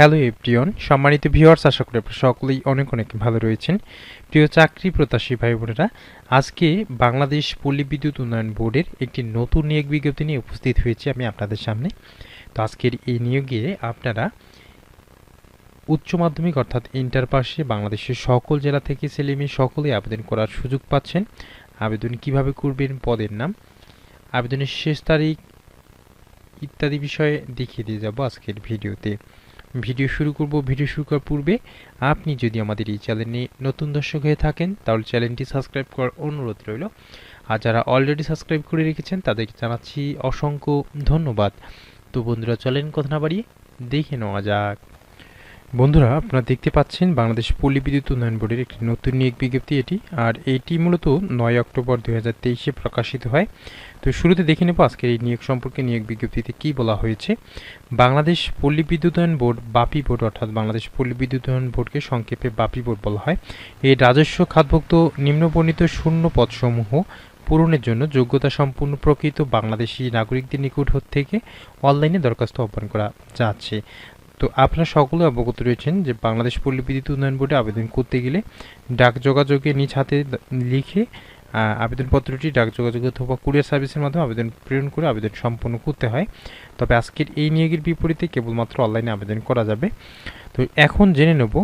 Hello everyone সম্মানিত viewers, আশা করি আপনারা সকলেই অনেক অনেক ভালো রয়েছেন। প্রিয় চাকরি প্রত্যাশী ভাই বোনেরা, আজকে বাংলাদেশ পল্লী বিদ্যুৎ উন্নয়ন বোর্ডের একটি নতুন নিয়োগ বিজ্ঞপ্তি নিয়ে উপস্থিত হয়েছি আমি আপনাদের সামনে। তো আজকের এই নিয়োগে আপনারা উচ্চ মাধ্যমিক অর্থাৎ ইন্টার পাশে বাংলাদেশের সকল জেলা থেকে ছেলেমেয়ে সকলেই আবেদন করার সুযোগ পাচ্ছেন। আবেদন কীভাবে করবেন, পদের নাম, আবেদনের শেষ তারিখ ইত্যাদি বিষয়ে দেখিয়ে দিয়ে যাব আজকের ভিডিওতে। ভিডিও শুরু করব, ভিডিও শুরু করার পূর্বে আপনি যদি আমাদের এই চ্যানেলে নতুন দর্শক হয়ে থাকেন, তাহলে চ্যানেলটি সাবস্ক্রাইব করার অনুরোধ রইল। আর যারা অলরেডি সাবস্ক্রাইব করে রেখেছেন, তাদেরকে জানাচ্ছি অসংখ্য ধন্যবাদ। তো বন্ধুরা, চলেন কথা না বাড়িয়ে দেখে নেওয়া যাক। বন্ধুরা, আপনারা দেখতে পাচ্ছেন বাংলাদেশ পল্লী বিদ্যুৎ উন্নয়ন বোর্ডের একটি নতুন নিয়োগ বিজ্ঞপ্তি এটি। আর এটি মূলত নয় অক্টোবর দুই হাজার প্রকাশিত হয়। তো শুরুতে দেখে নেব আজকের এই নিয়োগ সম্পর্কে নিয়োগ বিজ্ঞপ্তিতে কী বলা হয়েছে। বাংলাদেশ পল্লী বিদ্যুৎ বিদ্যুতায়ন বোর্ড, বাপি বোর্ড, অর্থাৎ বাংলাদেশ পল্লী বিদ্যুৎ বিদ্যুতায়ন বোর্ডকে সংক্ষেপে বাপি বোর্ড বলা হয়। এই রাজস্ব খাতভুক্ত নিম্নবর্ণিত শূন্য পদসমূহ পূরণের জন্য যোগ্যতা সম্পূর্ণ প্রকৃত বাংলাদেশি নাগরিকদের নিকট থেকে অনলাইনে দরখাস্ত আহ্বান করা যাচ্ছে। তো আপনারা সকলে অবগত রয়েছেন যে বাংলাদেশ পল্লী বিদ্যুৎ উন্নয়ন বোর্ডে আবেদন করতে গেলে ডাক যোগাযোগে নিজ হাতে লিখে আবেদনপত্রটি ডাক যোগাযোগ অথবা কুরিয়ার সার্ভিসের মাধ্যমে আবেদন প্রেরণ করে আবেদন সম্পন্ন করতে হয়। তবে আজকের এই নিয়োগের বিপরীতে কেবলমাত্র অনলাইনে আবেদন করা যাবে। তো এখন জেনে নেব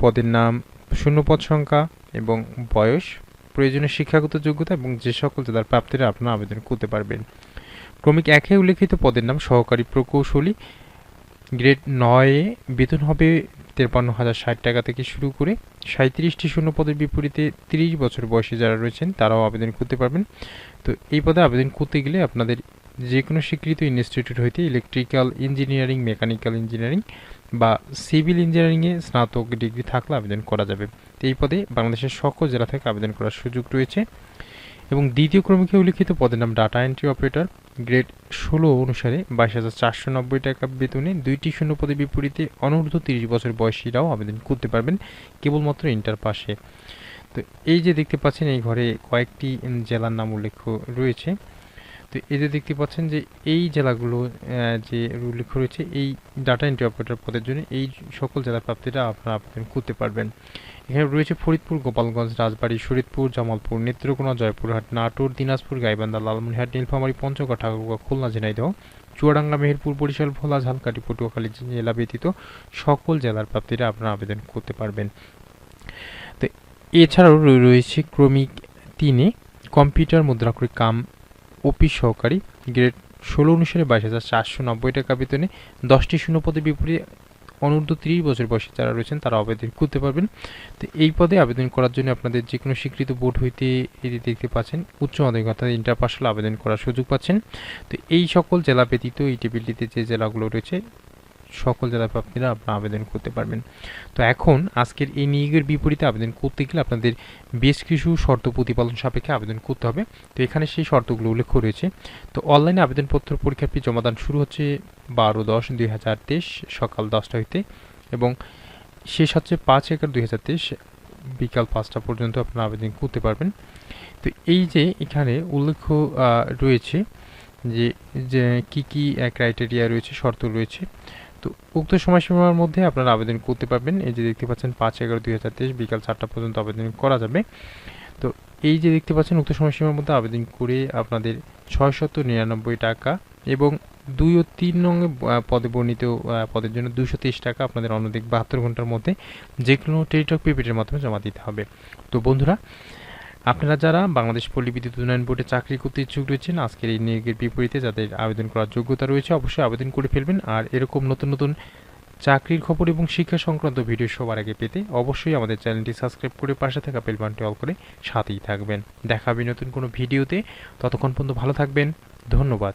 পদের নাম, শূন্যপদ সংখ্যা এবং বয়স, প্রয়োজনীয় শিক্ষাগত যোগ্যতা এবং যে সকল জেলার প্রাপ্তিরা আপনারা আবেদন করতে পারবেন। ক্রমিক একে উল্লেখিত পদের নাম সহকারী প্রকৌশলী গ্রেড নয়ে বেতন হবে তেরপান্ন হাজার ষাট টাকা থেকে শুরু করে সাঁত্রিশটি শূন্য পদের বিপরীতে তিরিশ বছর বয়সে যারা রয়েছেন, তারাও আবেদন করতে পারবেন। তো এই পদে আবেদন করতে গেলে আপনাদের যে কোনো স্বীকৃত ইনস্টিটিউট হইতে ইলেকট্রিক্যাল ইঞ্জিনিয়ারিং, মেকানিক্যাল ইঞ্জিনিয়ারিং বা সিভিল ইঞ্জিনিয়ারিংয়ে স্নাতক ডিগ্রি থাকলে আবেদন করা যাবে। তো এই পদে বাংলাদেশের সকল জেলা থেকে আবেদন করার সুযোগ রয়েছে। এবং দ্বিতীয় ক্রমিকে উল্লিখিত পদের নাম ডাটা এন্ট্রি অপারেটর গ্রেড ষোলো অনুসারে বাইশ হাজার চারশো নব্বই টাকা বেতনে দুইটি শূন্য পদে বিপরীতে অনূর্ধ্ব তিরিশ বছর বয়সীরাও আবেদন করতে পারবেন কেবলমাত্র ইন্টার পাশে তো এই যে দেখতে পাচ্ছেন, এই ঘরে কয়েকটি জেলার নাম উল্লেখ রয়েছে। তো এই যে দেখতে পাচ্ছেন যে এই জেলাগুলো যে উল্লেখ রয়েছে, এই ডাটা এন্ট্রি অপারেটর পদের জন্য এই সকল জেলা প্রাপ্তিরা আপনারা আবেদন করতে পারবেন। এখানে রয়েছে ফরিদপুর, গোপালগঞ্জ, রাজবাড়ী, শরীদপুর, জামালপুর, নেত্রকোনা জয়পুরহাট নাটোর, দিনাজপুর, গাইবান্ধা, লালমনিরহাট, নীলফামারী, পঞ্চগড়, ঠাকুরগাঁও, খুলনা, ঝিনাইদহ, চুয়াডাঙ্গা, মেহেরপুর, বরিশাল, ভোলা, ঝালকাঠি, পটুয়াখালী জেলা ব্যতীত সকল জেলার প্রাপ্তিরা আপনারা আবেদন করতে পারবেন। তো এছাড়াও রয়েছে ক্রমিক তিনে কম্পিউটার মুদ্রাক্ষরিক কাম অফিস সহকারী, গ্রেড ষোলো অনুসারে বাইশ হাজার চারশো নব্বই টাকা বেতনে দশটি শূন্য পদে বিপরীতে অনূর্ধ্ব তিরিশ বছর বয়সে যারা রয়েছেন, তারা আবেদন করতে পারবেন। তো এই পদে আবেদন করার জন্য আপনাদের যে কোনো স্বীকৃত বোর্ড হইতে এটি দেখতে পাচ্ছেন, উচ্চ মাধ্যমিক অর্থাৎ ইন্টার পাশাল আবেদন করার সুযোগ পাচ্ছেন। তো এই সকল জেলা ব্যতীত এই টেবিলটিতে যে জেলাগুলো রয়েছে সকল জেলা প্রাপ্তিরা আপনারা আবেদন করতে পারবেন। তো এখন আজকের এই নিয়োগের বিপরীতে আবেদন করতে গেলে আপনাদের বেশ কিছু শর্ত প্রতিপালন সাপেক্ষে আবেদন করতে হবে। তো এখানে সেই শর্তগুলো উল্লেখ রয়েছে। তো অনলাইনে আবেদনপত্র পরীক্ষার ফি জমাদান শুরু হচ্ছে বারো দশ দুই হাজার তেইশ সকাল দশটা হইতে এবং শেষ হচ্ছে পাঁচ এগারো দুই হাজার তেইশ বিকাল পাঁচটা পর্যন্ত আপনারা আবেদন করতে পারবেন। তো এই যে এখানে উল্লেখ রয়েছে যে কী কী ক্রাইটেরিয়া রয়েছে, শর্ত রয়েছে তো উক্ত সময়সীমার মধ্যে আপনারা আবেদন করতে পারবেন। এই যে দেখতে পাচ্ছেন, পাঁচ এগারো দুই হাজার তেইশ বিকাল চারটা পর্যন্ত আবেদন করা যাবে। তো এই যে দেখতে পাচ্ছেন, উক্ত সময়সীমার মধ্যে আবেদন করে আপনাদের ছয়শত নিরানব্বই টাকা এবং দুই ও তিন নং পদে বর্ণিত পদের জন্য দুশো তেইশ টাকা আপনাদের অনধিক বাহাত্তর ঘণ্টার মধ্যে যে কোনো টেলিটক পেপিটের মাধ্যমে জমা দিতে হবে। তো বন্ধুরা আপনারা যারা বাংলাদেশ পল্লী বিদ্যুৎ উন্নয়ন বোর্ডে চাকরি করতে ইচ্ছুক রয়েছেন, আজকের এই নিয়োগের বিপরীতে যাদের আবেদন করার যোগ্যতা রয়েছে, অবশ্যই আবেদন করে ফেলবেন। আর এরকম নতুন নতুন চাকরির খবর এবং শিক্ষা সংক্রান্ত ভিডিও সবার আগে পেতে অবশ্যই আমাদের চ্যানেলটি সাবস্ক্রাইব করে পাশে থাকা বাটনটি অল করে সাথেই থাকবেন। দেখাবি নতুন কোনো ভিডিওতে। ততক্ষণ পর্যন্ত ভালো থাকবেন। ধন্যবাদ।